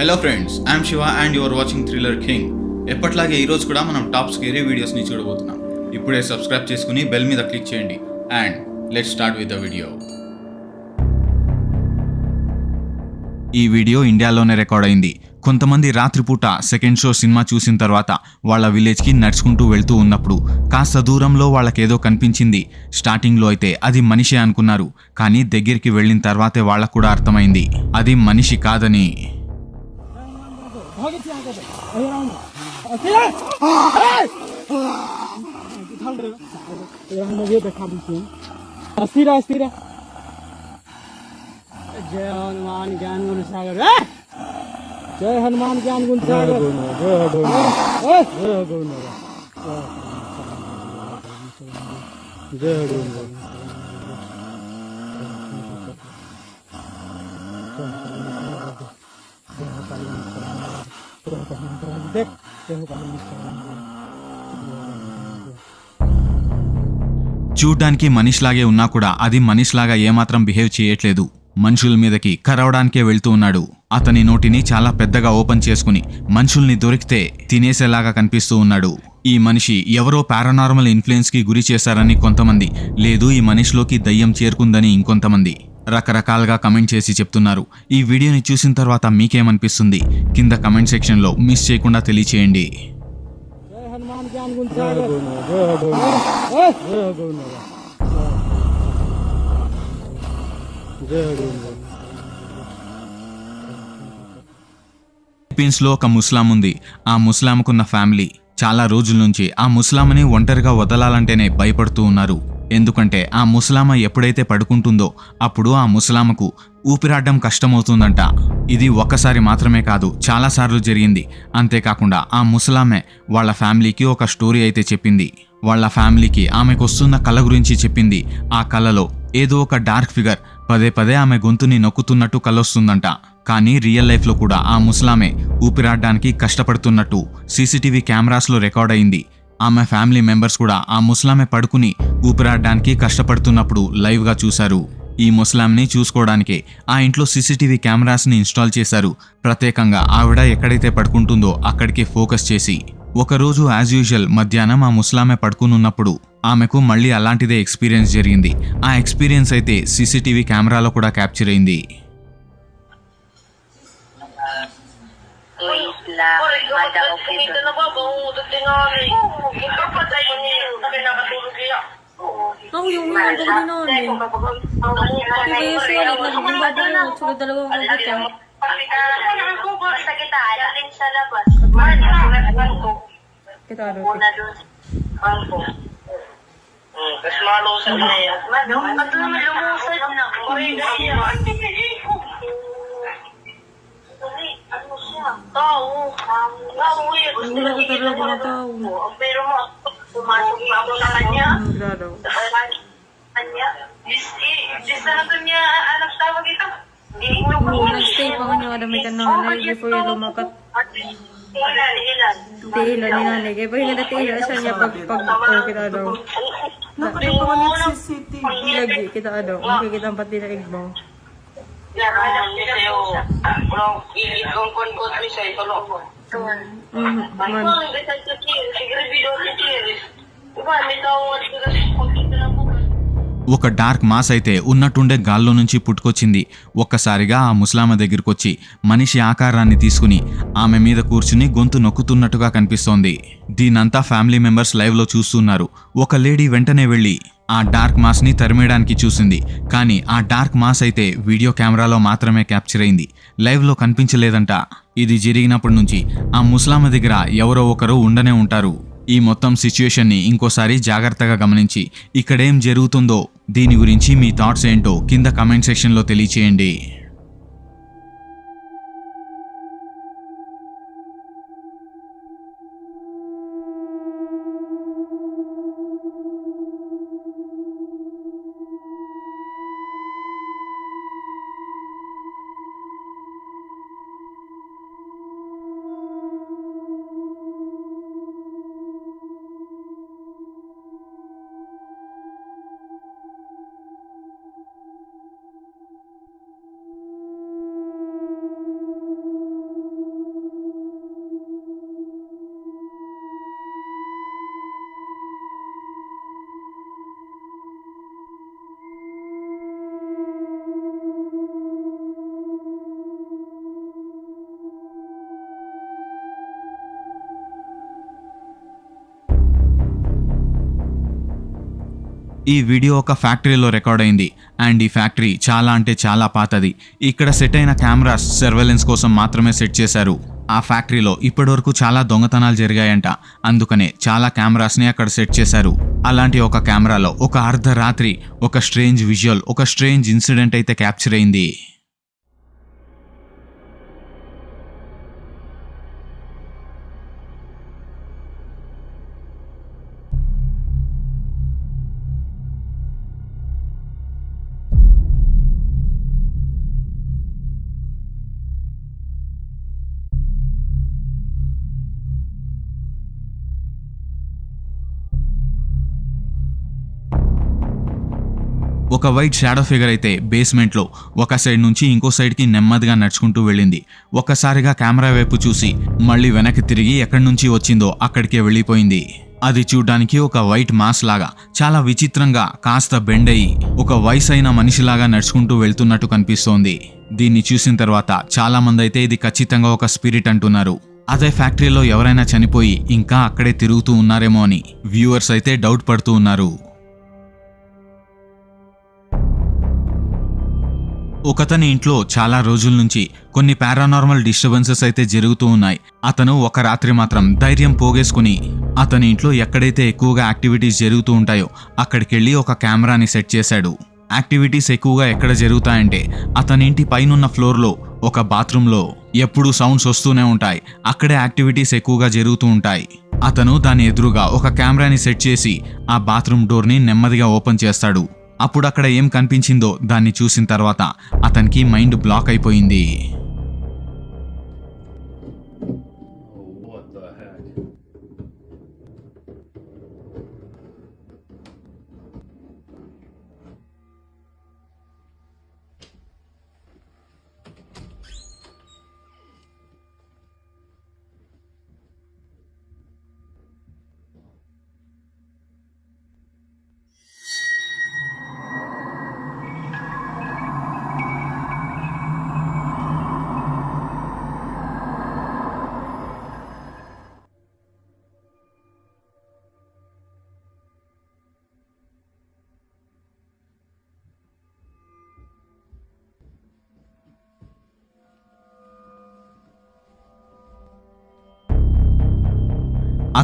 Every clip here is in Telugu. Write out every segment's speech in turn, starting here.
Hello friends I'm Shiva and your watching thriller king ఎప్పట్లాగే ఈరోజు కూడా మనం టాప్ స్కేరీ వీడియోస్ని చూడబోతున్నాం. ఇప్పుడే సబ్స్క్రైబ్ చేసుకుని బెల్ మీద క్లిక్ చేయండి. And let start with the video ఈ వీడియో ఇండియాలోనే రికార్డ్ అయింది. కొంతమంది రాత్రిపూట సెకండ్ షో సినిమా చూసిన తర్వాత వాళ్ళ విలేజ్కి నడుచుకుంటూ వెళ్తూ ఉన్నప్పుడు కాస్త దూరంలో వాళ్ళకేదో కనిపించింది. స్టార్టింగ్లో అయితే అది మనిషి అనుకున్నారు. కానీ దగ్గరికి వెళ్ళిన తర్వాతే వాళ్ళకు కూడా అర్థమైంది. అది మనిషి కాదని. अस्थिर अस्थिर जय हनुमान ज्ञान गुण सागर ए! जय हनुमान ज्ञान गुण सागर ए! जय हनुमान देख చూడ్డానికి మనిషిలాగే ఉన్నా కూడా అది మనిషిలాగా ఏమాత్రం బిహేవ్ చేయట్లేదు. మనుషుల మీదకి కరవడానికే వెళ్తూ ఉన్నాడు. అతని నోటిని చాలా పెద్దగా ఓపెన్ చేసుకుని మనుషుల్ని దొరికితే తినేసేలాగా కనిపిస్తూ ఉన్నాడు. ఈ మనిషి ఎవరో పారానార్మల్ ఇన్ఫ్లుయెన్స్కి గురి చేశారని కొంతమంది లేదు ఈ మనిషిలోకి దయ్యం చేరుకుందని ఇంకొంతమంది. రకరకాలుగా కమెంట్ చేసి చెప్తున్నారు. ఈ వీడియోని చూసిన తర్వాత మీకేమనిపిస్తుంది? కింద కమెంట్ సెక్షన్లో మిస్ చేయకుండా తెలియచేయండి. ఫిలిప్పీన్స్లో ఒక ముస్లాం ఉంది. ఆ ముస్లాంకున్న ఫ్యామిలీ చాలా రోజుల నుంచి ఆ ముస్లాంని ఒంటరిగా వదలాలంటేనే భయపడుతూ ఉన్నారు. ఎందుకంటే ఆ ముసలామ ఎప్పుడైతే పడుకుంటుందో అప్పుడు ఆ ముసలామకు ఊపిరాడడం కష్టమవుతుందంట. ఇది ఒక్కసారి మాత్రమే కాదు చాలాసార్లు జరిగింది. అంతేకాకుండా ఆ ముసలామె వాళ్ళ ఫ్యామిలీకి ఒక స్టోరీ అయితే చెప్పింది. వాళ్ళ ఫ్యామిలీకి ఆమెకు వస్తున్న కళ గురించి చెప్పింది. ఆ కళలో ఏదో ఒక డార్క్ ఫిగర్ పదే పదే ఆమె గొంతుని నొక్కుతున్నట్టు కలొస్తుందంట. కానీ రియల్ లైఫ్లో కూడా ఆ ముసలామే ఊపిరాడడానికి కష్టపడుతున్నట్టు సీసీటీవీ కెమెరాస్లో రికార్డ్ అయింది ఆమె ఫ్యామిలీ మెంబర్స్ కూడా ఆ ముసలామె పడుకుని ఊపిరాడడానికి కష్టపడుతున్నప్పుడు లైవ్గా చూశారు. ఈ ముసలామ్ని చూసుకోవడానికి ఆ ఇంట్లో సీసీటీవీ కెమెరాస్ని ఇన్స్టాల్ చేశారు. ప్రత్యేకంగా ఆవిడ ఎక్కడైతే పడుకుంటుందో అక్కడికి ఫోకస్ చేసి ఒకరోజు యాజ్ యూజువల్ మధ్యాహ్నం ఆ ముసలామె పడుకునున్నప్పుడు ఆమెకు మళ్ళీ అలాంటిదే ఎక్స్పీరియన్స్ జరిగింది. ఆ ఎక్స్పీరియన్స్ అయితే సీసీటీవీ కెమెరాలో కూడా క్యాప్చర్ అయింది. Madaog kita. Kita na ba? Bangudod din namin. Oo, kita pa tayo niya. Kami nakatulog niya. Ako yung mga dog ni Noni. Pero yung sila, nagbibad na lang. Sula dalawang gugot yan. Kita ano? Tapos malo sa kanya. Ano? Ano naman lumusad na? Uy, ganyan. Ano siya? Tao. Tao eh. Gusto Wala ko talaga na tao. Pero pumasok pa ako sa kanya. Hmm, Grado. Kanya? Dis, eh, na lang niya anak nag-stay pa kanya kada may kananay before yung lumakat. Ilan, ilan. Tiila ni nanay. Kaya pa yung natila siya niya pag pag oh, kita daw. Lagi kita daw. Makikita ang pati na igbaw. ఒక డార్క్ మాస్ అయితే ఉన్నట్టుండే గాల్లో నుంచి పుట్టుకొచ్చింది. ఒక్కసారిగా ఆ ముస్లామ దగ్గరకొచ్చి మనిషి ఆకారాన్ని తీసుకుని ఆమె మీద కూర్చుని గొంతు నొక్కుతున్నట్టుగా కనిపిస్తోంది. దీనంతా ఫ్యామిలీ మెంబర్స్ లైవ్లో చూస్తున్నారు. ఒక లేడీ వెంటనే వెళ్ళి ఆ డార్క్ మాస్ని తరిమేయడానికి చూసింది. కానీ ఆ డార్క్ మాస్ అయితే వీడియో కెమెరాలో మాత్రమే క్యాప్చర్ అయింది. లైవ్లో కనిపించలేదంట. ఇది జరిగినప్పటి నుంచి ఆ ముస్లామ దగ్గర ఎవరో ఒకరు ఉండనే ఉంటారు. ఈ మొత్తం సిచ్యుయేషన్ని ఇంకోసారి జాగ్రత్తగా గమనించి ఇక్కడేం జరుగుతుందో దీని గురించి మీ థాట్స్ ఏంటో కింద కమెంట్ సెక్షన్లో తెలియచేయండి. ఈ వీడియో ఒక ఫ్యాక్టరీలో రికార్డ్ అయింది. అండ్ ఈ ఫ్యాక్టరీ చాలా అంటే చాలా పాతది. ఇక్కడ సెట్ అయిన కెమెరాస్ సర్వేలెన్స్ కోసం మాత్రమే సెట్ చేశారు. ఆ ఫ్యాక్టరీలో ఇప్పటివరకు చాలా దొంగతనాలు జరిగాయంట. అందుకనే చాలా కెమెరాస్ని అక్కడ సెట్ చేశారు. అలాంటి ఒక కెమెరాలో ఒక అర్ధరాత్రి ఒక స్ట్రేంజ్ విజువల్ ఒక స్ట్రేంజ్ ఇన్సిడెంట్ అయితే క్యాప్చర్ అయింది. ఒక వైట్ షాడో ఫిగర్ అయితే బేస్మెంట్లో ఒక సైడ్ నుంచి ఇంకో సైడ్కి నెమ్మదిగా నడుచుకుంటూ వెళ్ళింది. ఒక్కసారిగా కెమెరా వైపు చూసి మళ్ళీ వెనక్కి తిరిగి ఎక్కడి నుంచి వచ్చిందో అక్కడికే వెళ్ళిపోయింది. అది చూడ్డానికి ఒక వైట్ మాస్ లాగా చాలా విచిత్రంగా కాస్త బెండ్ అయ్యి ఒక వయసైన మనిషిలాగా నడుచుకుంటూ వెళ్తున్నట్టు కనిపిస్తోంది. దీన్ని చూసిన తర్వాత చాలామంది అయితే ఇది ఖచ్చితంగా ఒక స్పిరిట్ అంటున్నారు. అదే ఫ్యాక్టరీలో ఎవరైనా చనిపోయి ఇంకా అక్కడే తిరుగుతూ ఉన్నారేమో అని వ్యూవర్స్ అయితే డౌట్ పడుతూ ఉన్నారు. ఒకతని ఇంట్లో చాలా రోజుల నుంచి కొన్ని పారానార్మల్ డిస్టర్బెన్సెస్ అయితే జరుగుతూ ఉన్నాయి. అతను ఒక రాత్రి మాత్రం ధైర్యం పోగేసుకుని అతని ఇంట్లో ఎక్కడైతే ఎక్కువగా యాక్టివిటీస్ జరుగుతూ ఉంటాయో అక్కడికి వెళ్ళి ఒక కెమెరాని సెట్ చేశాడు. యాక్టివిటీస్ ఎక్కువగా ఎక్కడ జరుగుతాయంటే అతని ఇంటి పైనున్న ఫ్లోర్లో ఒక బాత్రూంలో ఎప్పుడూ సౌండ్స్ వస్తూనే ఉంటాయి. అక్కడే యాక్టివిటీస్ ఎక్కువగా జరుగుతూ ఉంటాయి. అతను దాని ఎదురుగా ఒక కెమెరాని సెట్ చేసి ఆ బాత్రూమ్ డోర్ని నెమ్మదిగా ఓపెన్ చేస్తాడు. అప్పుడు అక్కడ ఏం కనిపించిందో దాన్ని చూసిన తర్వాత అతనికి మైండ్ బ్లాక్ అయిపోయింది.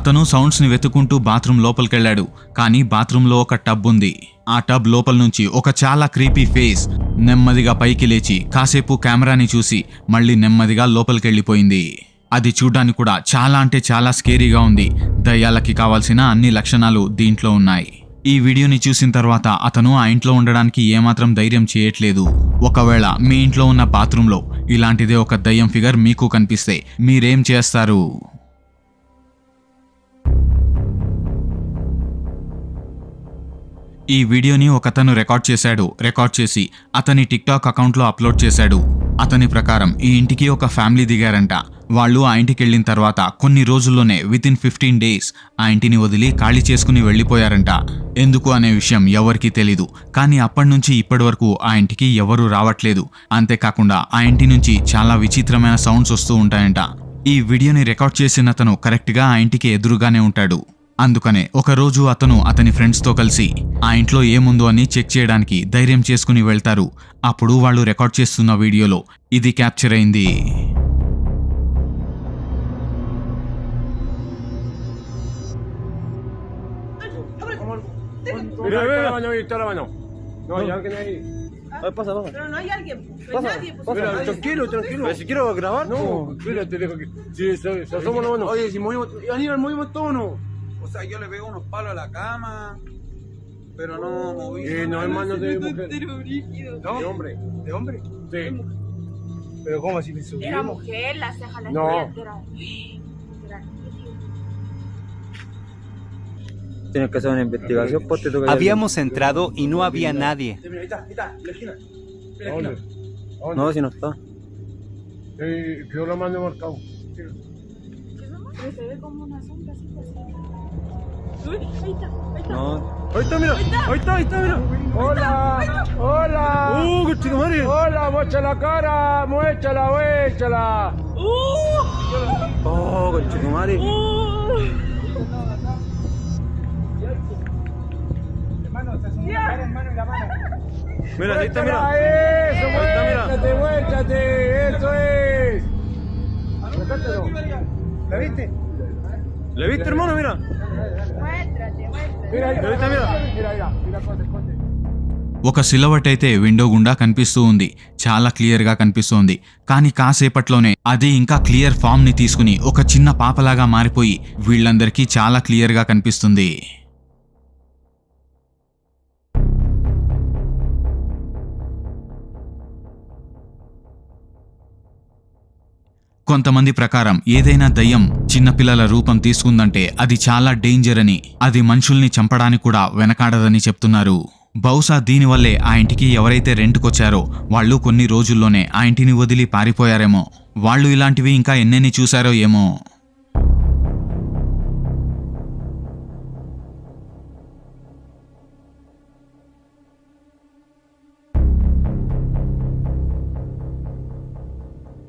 అతను సౌండ్స్ని వెతుకుంటూ బాత్రూమ్ లోపలికెళ్ళాడు. కానీ బాత్రూంలో ఒక టబ్ ఉంది. ఆ టబ్ లోపల నుంచి ఒక చాలా క్రీపీ ఫేస్ నెమ్మదిగా పైకి లేచి కాసేపు కెమెరాని చూసి మళ్ళీ నెమ్మదిగా లోపలికెళ్ళిపోయింది. అది చూడ్డానికి కూడా చాలా అంటే చాలా స్కేరీగా ఉంది. దయ్యాలకి కావాల్సిన అన్ని లక్షణాలు దీంట్లో ఉన్నాయి. ఈ వీడియోని చూసిన తర్వాత అతను ఆ ఇంట్లో ఉండడానికి ఏమాత్రం ధైర్యం చేయట్లేదు. ఒకవేళ మీ ఇంట్లో ఉన్న బాత్రూంలో ఇలాంటిదే ఒక దయ్యం ఫిగర్ మీకు కనిపిస్తే మీరేం చేస్తారు? ఈ వీడియోని ఒకతను రికార్డ్ చేశాడు రికార్డ్ చేసి అతని టిక్టాక్ అకౌంట్లో అప్లోడ్ చేశాడు. అతని ప్రకారం ఈ ఇంటికి ఒక ఫ్యామిలీ దిగారంట. వాళ్ళు ఆ ఇంటికి వెళ్ళిన తర్వాత కొన్ని రోజుల్లోనే విత్ ఇన్ ఫిఫ్టీన్ డేస్ ఆ ఇంటిని వదిలి ఖాళీ చేసుకుని వెళ్ళిపోయారంట. ఎందుకు అనే విషయం ఎవరికీ తెలీదు. కానీ అప్పటి నుంచి ఇప్పటి వరకు ఆ ఇంటికి ఎవరూ రావట్లేదు. అంతేకాకుండా ఆ ఇంటి నుంచి చాలా విచిత్రమైన సౌండ్స్ వస్తూ ఉంటాయంట. ఈ వీడియోని రికార్డ్ చేసిన అతను కరెక్ట్గా ఆ ఇంటికి ఎదురుగానే ఉంటాడు. అందుకనే ఒకరోజు అతను అతని ఫ్రెండ్స్తో కలిసి ఆ ఇంట్లో ఏముందో అని చెక్ చేయడానికి ధైర్యం చేసుకుని వెళ్తారు అప్పుడు వాళ్ళు రికార్డ్ చేస్తున్న వీడియోలో ఇది క్యాప్చర్ అయింది O sea, yo le pego unos palos a la cama, pero no moví. Eh, no, hermano, de mujer. No, de hombre. ¿De hombre? Sí. Pero ¿cómo así me subí? Era mujer, las cejas las no. Era... Tienes que hacer una investigación, pues Habíamos entrado y no había nadie. Mira, ahí está, ahí está, la esquina. ¿Dónde? No, si no está. Sí, yo lo mando marcado. ¿Qué se ve como una sombra así. Uy, ahí está, ahí está. No, Ahí está, mira. Ahí está, ahí está, mira. ¡Hola! ¡Hola! ¡Uh, qué chico madre! ¡Hola! ¡Muecha la cara! ¡Muéchala, muéchala! Oh, conchetumare. Mira, ahí está, mira. Eso, Ahí está, mira. muéchate, muéchate, eso es. ¿La viste? ¿La viste, hermano? Mira. ఒక సిలవట్ అయితే విండో గుండా కనిపిస్తూ ఉంది. చాలా క్లియర్గా కనిపిస్తోంది. కానీ కాసేపట్లోనే అది ఇంకా క్లియర్ ఫామ్ని తీసుకుని ఒక చిన్న పాపలాగా మారిపోయి వీళ్ళందరికీ చాలా క్లియర్గా కనిపిస్తుంది. కొంతమంది ప్రకారం ఏదైనా దయ్యం చిన్నపిల్లల రూపం తీసుకుందంటే అది చాలా డేంజర్ అని అది మనుషుల్ని చంపడానికి కూడా వెనకాడదని చెప్తున్నారు. బహుశా దీనివల్లే ఆ ఇంటికి ఎవరైతే రెంట్కొచ్చారో వాళ్ళు కొన్ని రోజుల్లోనే ఆ ఇంటిని వదిలి పారిపోయారేమో. వాళ్ళు ఇలాంటివి ఇంకా ఎన్నెన్ని చూశారో ఏమో.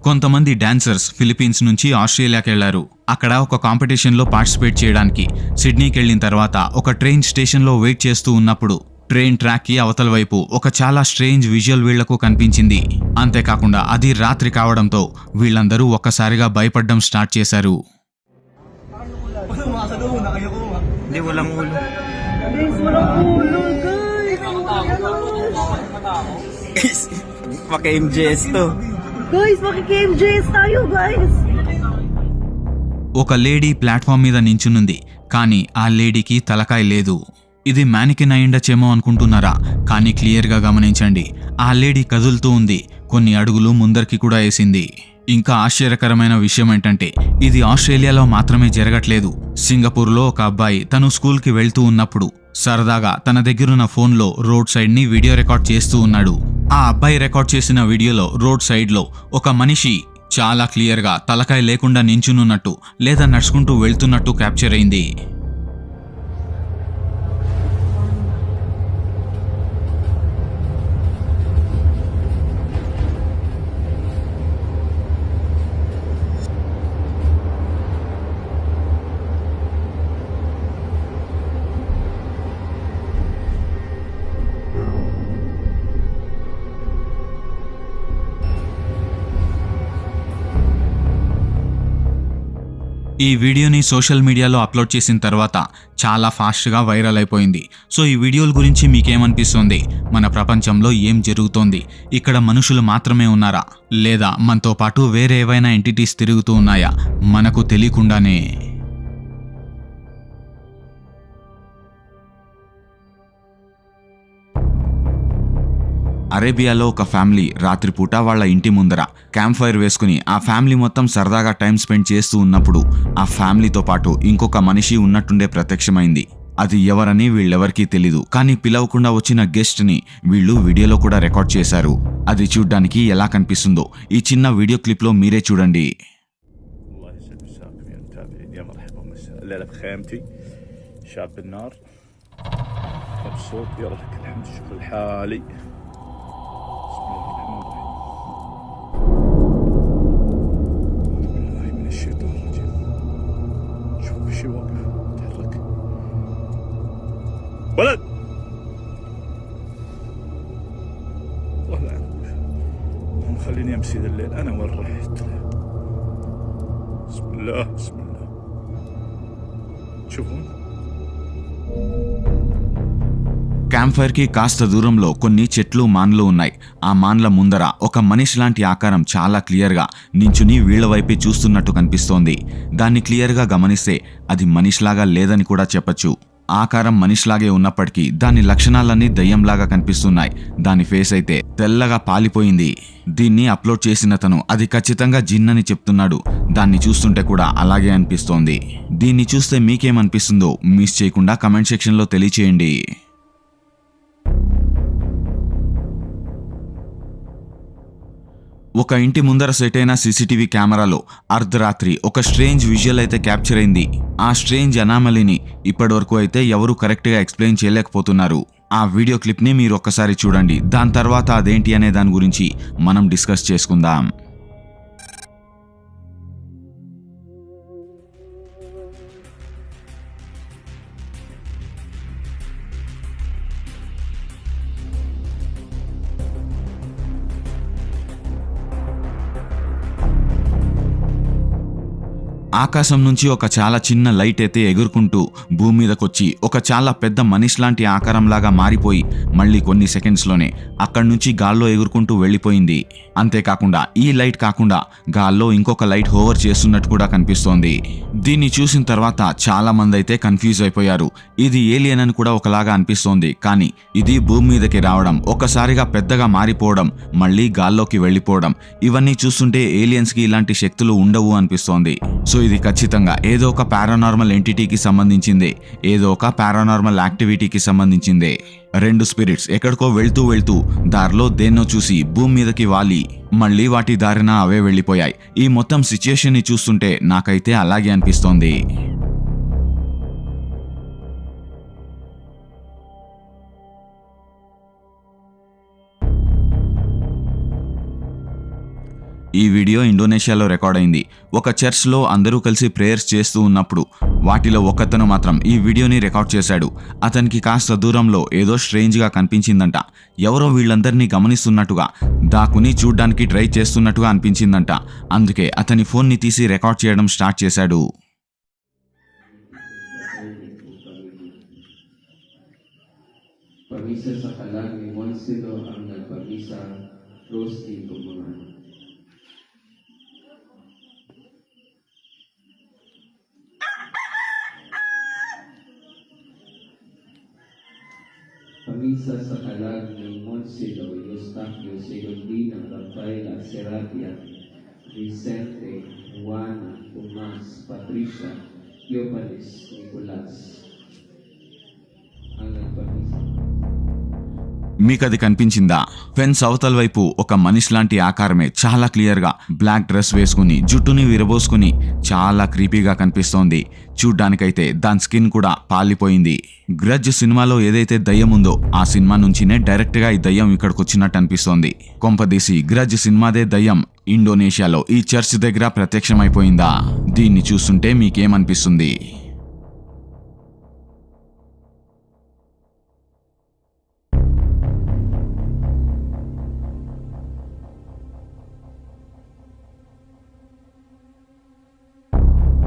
కొంతమంది డాన్సర్స్ ఫిలిప్పీన్స్ నుంచి ఆస్ట్రేలియాకి వెళ్ళారు అక్కడ ఒక కాంపిటీషన్లో పార్టిసిపేట్ చేయడానికి సిడ్నీకి వెళ్ళిన తర్వాత ఒక ట్రైన్ స్టేషన్లో వెయిట్ చేస్తూ ఉన్నప్పుడు ట్రైన్ ట్రాక్కి అవతల వైపు ఒక చాలా స్ట్రేంజ్ విజువల్ వీళ్ళకు కనిపించింది అంతేకాకుండా అది రాత్రి కావడంతో వీళ్ళందరూ ఒక్కసారిగా భయపడడం స్టార్ట్ చేశారు Maka-MJS to. Guys, makiki-MJS tayo, guys! ఒక లేడీ ప్లాట్ఫామ్ మీద నించునుంది కానీ ఆ లేడీకి తలకాయ లేదు. ఇది మ్యానికిన్ అయిండొచ్చేమో అనుకుంటున్నారా? కానీ క్లియర్గా గమనించండి ఆ లేడీ కదులుతూ ఉంది కొన్ని అడుగులు ముందరికి కూడా వేసింది. ఇంకా ఆశ్చర్యకరమైన విషయం ఏంటంటే ఇది ఆస్ట్రేలియాలో మాత్రమే జరగట్లేదు. సింగపూర్లో ఒక అబ్బాయి తను స్కూల్కి వెళ్తూ ఉన్నప్పుడు సరదాగా తన దగ్గరున్న ఫోన్లో రోడ్ సైడ్ని వీడియో రికార్డ్ చేస్తూ ఉన్నాడు. ఆ అబ్బాయి రికార్డ్ చేసిన వీడియోలో రోడ్ సైడ్లో ఒక మనిషి చాలా క్లియర్గా తలకాయ లేకుండా నించునున్నట్టు లేదా నడుచుకుంటూ వెళ్తున్నట్టు క్యాప్చర్ అయింది. ఈ వీడియోని సోషల్ మీడియాలో అప్లోడ్ చేసిన తర్వాత చాలా ఫాస్ట్గా వైరల్ అయిపోయింది. సో ఈ వీడియోల గురించి మీకేమనిపిస్తుంది? మన ప్రపంచంలో ఏం జరుగుతోంది? ఇక్కడ మనుషులు మాత్రమే ఉన్నారా? లేదా మనతో పాటు వేరే ఏవైనా ఎంటిటీస్ తిరుగుతూ ఉన్నాయా? మనకు తెలియకుండానే. అరేబియాలో ఒక ఫ్యామిలీ రాత్రిపూట వాళ్ళ ఇంటి ముందర క్యాంప్ ఫైర్ వేసుకుని ఆ ఫ్యామిలీ మొత్తం సరదాగా టైం స్పెండ్ చేస్తూ ఉన్నప్పుడు ఆ ఫ్యామిలీతో పాటు ఇంకొక మనిషి ఉన్నట్టుండే ప్రత్యక్షమైంది అది ఎవరని వీళ్ళెవరికీ తెలీదు కానీ పిలవకుండా వచ్చిన గెస్ట్ ని వీళ్ళు వీడియోలో కూడా రికార్డ్ చేశారు అది చూడ్డానికి ఎలా కనిపిస్తుందో ఈ చిన్న వీడియో క్లిప్ లో మీరే చూడండి الله يسعد مساكم يا المتابعين يا مرحبا مساء الليله بخيمتي شاب النار مبسوط يلا لك الحمد الشكر الحالي ولد والله هم خليني أمشي ذا أنا وين رحت؟ بسم الله بسم الله. تشوفون క్యాంప్ ఫైర్కి కాస్త దూరంలో కొన్ని చెట్లు మాన్లు ఉన్నాయి. ఆ మాన్ల ముందర ఒక మనిషి లాంటి ఆకారం చాలా క్లియర్గా నించుని వీళ్ళ వైపే చూస్తున్నట్టు కనిపిస్తోంది. దాన్ని క్లియర్గా గమనిస్తే అది మనిషిలాగా లేదని కూడా చెప్పొచ్చు. ఆకారం మనిషిలాగే ఉన్నప్పటికీ దాని లక్షణాలన్నీ దయ్యంలాగా కనిపిస్తున్నాయి. దాని ఫేస్ అయితే తెల్లగా పాలిపోయింది. దీన్ని అప్లోడ్ చేసిన తను అది ఖచ్చితంగా జిన్ అని చెప్తున్నాడు. దాన్ని చూస్తుంటే కూడా అలాగే అనిపిస్తోంది. దీన్ని చూస్తే మీకేమనిపిస్తుందో మిస్ చేయకుండా కమెంట్ సెక్షన్లో తెలియచేయండి. ఒక ఇంటి ముందర సెట్ అయిన సీసీటీవీ కెమెరాలో అర్ధరాత్రి ఒక స్ట్రేంజ్ విజువల్ అయితే క్యాప్చర్ అయింది. ఆ స్ట్రేంజ్ అనామలీని ఇప్పటివరకు అయితే ఎవరూ కరెక్ట్గా ఎక్స్ప్లెయిన్ చేయలేకపోతున్నారు. ఆ వీడియో క్లిప్ని మీరు ఒక్కసారి చూడండి. దాని తర్వాత అదేంటి అనే దాని గురించి మనం డిస్కస్ చేసుకుందాం. ఆకాశం నుంచి ఒక చాలా చిన్న లైట్ అయితే ఎగురుకుంటూ భూమి మీదకొచ్చి ఒక చాలా పెద్ద మనిషి లాంటి ఆకారంలాగా మారిపోయి మళ్ళీ కొన్ని సెకండ్స్లోనే అక్కడి నుంచి గాల్లో ఎగురుకుంటూ వెళ్ళిపోయింది. అంతేకాకుండా ఈ లైట్ కాకుండా గాల్లో ఇంకొక లైట్ హోవర్ చేస్తున్నట్టు కూడా కనిపిస్తోంది. దీన్ని చూసిన తర్వాత చాలా మంది అయితే కన్ఫ్యూజ్ అయిపోయారు. ఇది ఏలియన్ అని కూడా ఒకలాగా అనిపిస్తోంది. కానీ ఇది భూమి మీదకి రావడం ఒక్కసారిగా పెద్దగా మారిపోవడం మళ్ళీ గాల్లోకి వెళ్ళిపోవడం ఇవన్నీ చూస్తుంటే ఏలియన్స్కి ఇలాంటి శక్తులు ఉండవు అనిపిస్తోంది. సో ఇది ఖచ్చితంగా ఏదో ఒక పారానార్మల్ ఎంటిటీకి సంబంధించిందే. ఏదో ఒక పారానార్మల్ యాక్టివిటీకి సంబంధించిందే. రెండు స్పిరిట్స్ ఎక్కడికో వెళ్తూ వెళ్తూ దారిలో దేన్నో చూసి భూమి మీదకి వాలి. మళ్ళీ వాటి దారిన అవే వెళ్ళిపోయాయి. ఈ మొత్తం సిచ్యుయేషన్ని చూస్తుంటే నాకైతే అలాగే అనిపిస్తోంది. ఈ వీడియో ఇండోనేషియాలో రికార్డ్ అయింది. ఒక చర్చ్లో అందరూ కలిసి ప్రేయర్స్ చేస్తూ ఉన్నప్పుడు వాటిలో ఒకతను మాత్రం ఈ వీడియోని రికార్డ్ చేశాడు. అతనికి కాస్త దూరంలో ఏదో స్ట్రేంజ్గా కనిపించిందంట. ఎవరో వీళ్ళందరినీ గమనిస్తున్నట్టుగా దాకుని చూడ్డానికి ట్రై చేస్తున్నట్టుగా అనిపించిందంట. అందుకే అతని ఫోన్ని తీసి రికార్డ్ చేయడం స్టార్ట్ చేశాడు. Pamisa sa kalag ni Monsido ang nagpamisa Pamisa sa kalag ni Monsido Eustachio Segundina Rafaela Serapia Vicente Juana Tomas Patricia Yopalis Nicolas మీకు అది కనిపించిందా? ఫెన్స్ అవతల వైపు ఒక మనిషి లాంటి ఆకారమే చాలా క్లియర్గా బ్లాక్ డ్రెస్ వేసుకుని జుట్టుని విరబోసుకుని చాలా క్రీపీగా కనిపిస్తోంది. చూడ్డానికైతే దాని స్కిన్ కూడా పాలిపోయింది. గ్రజ్ సినిమాలో ఏదైతే దయ్యం ఉందో ఆ సినిమా నుంచినే డైరెక్ట్గా ఈ దయ్యం ఇక్కడికి వచ్చినట్టు అనిపిస్తోంది కొంపదీసి గ్రజ్ సినిమాదే దయ్యం. ఇండోనేషియాలో ఈ చర్చ్ దగ్గర ప్రత్యక్షమైపోయిందా? దీన్ని చూస్తుంటే మీకేమనిపిస్తుంది?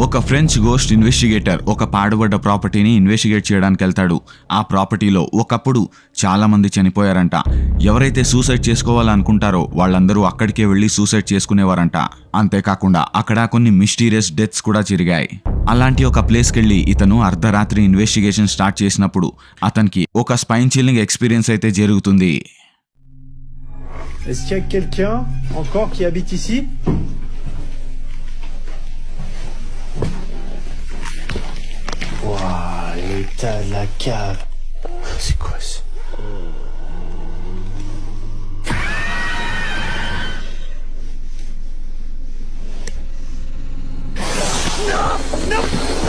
ఒక ఫ్రెంచ్ గోస్ట్ ఇన్వెస్టిగేటర్ ఒక పాడుబడ్డ ప్రాపర్టీని ఇన్వెస్టిగేట్ చేయడానికి వెళ్తాడు. ఆ ప్రాపర్టీలో ఒకప్పుడు చాలామంది చనిపోయారంట. ఎవరైతే సూసైడ్ చేసుకోవాలనుకుంటారో వాళ్ళందరూ అక్కడికే వెళ్ళి సూసైడ్ చేసుకునేవారంట. అంతేకాకుండా అక్కడ కొన్ని మిస్టీరియస్ డెత్స్ కూడా జరిగాయి. అలాంటి ఒక ప్లేస్కి వెళ్ళి ఇతను అర్ధరాత్రి ఇన్వెస్టిగేషన్ స్టార్ట్ చేసినప్పుడు అతనికి ఒక స్పైన్ చిల్లింగ్ ఎక్స్పీరియన్స్ అయితే జరుగుతుంది. Est-ce qu'il y a quelqu'un encore qui habite ici? Putain, la cave. C'est quoi ça Non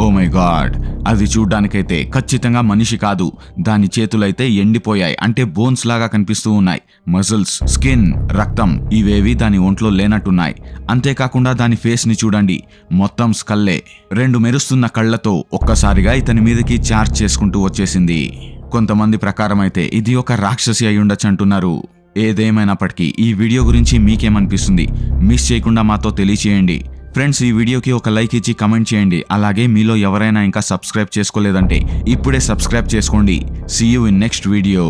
oh my god అది చూడ్డానికైతే ఖచ్చితంగా మనిషి కాదు. దాని చేతులైతే ఎండిపోయాయి. అంటే బోన్స్ లాగా కనిపిస్తూ ఉన్నాయి. మజిల్స్ స్కిన్ రక్తం ఇవేవి దాని ఒంట్లో లేనట్టున్నాయి. అంతేకాకుండా దాని ఫేస్ని చూడండి. మొత్తం స్కల్లే. రెండు మెరుస్తున్న కళ్ళతో ఒక్కసారిగా ఇతని మీదకి చార్జ్ చేసుకుంటూ వచ్చేసింది. కొంతమంది ప్రకారం అయితే ఇది ఒక రాక్షసి అయి ఉండొచ్చు అంటున్నారు. ఏదేమైనప్పటికీ ఈ వీడియో గురించి మీకేమనిపిస్తుంది? మిస్ చేయకుండా మాతో తెలియచేయండి. ఫ్రెండ్స్ ఈ వీడియోకి ఒక లైక్ ఇచ్చి కమెంట్ చేయండి. అలాగే మీలో ఎవరైనా ఇంకా సబ్స్క్రైబ్ చేసుకోలేదంటే ఇప్పుడే సబ్స్క్రైబ్ చేసుకోండి. See you in next video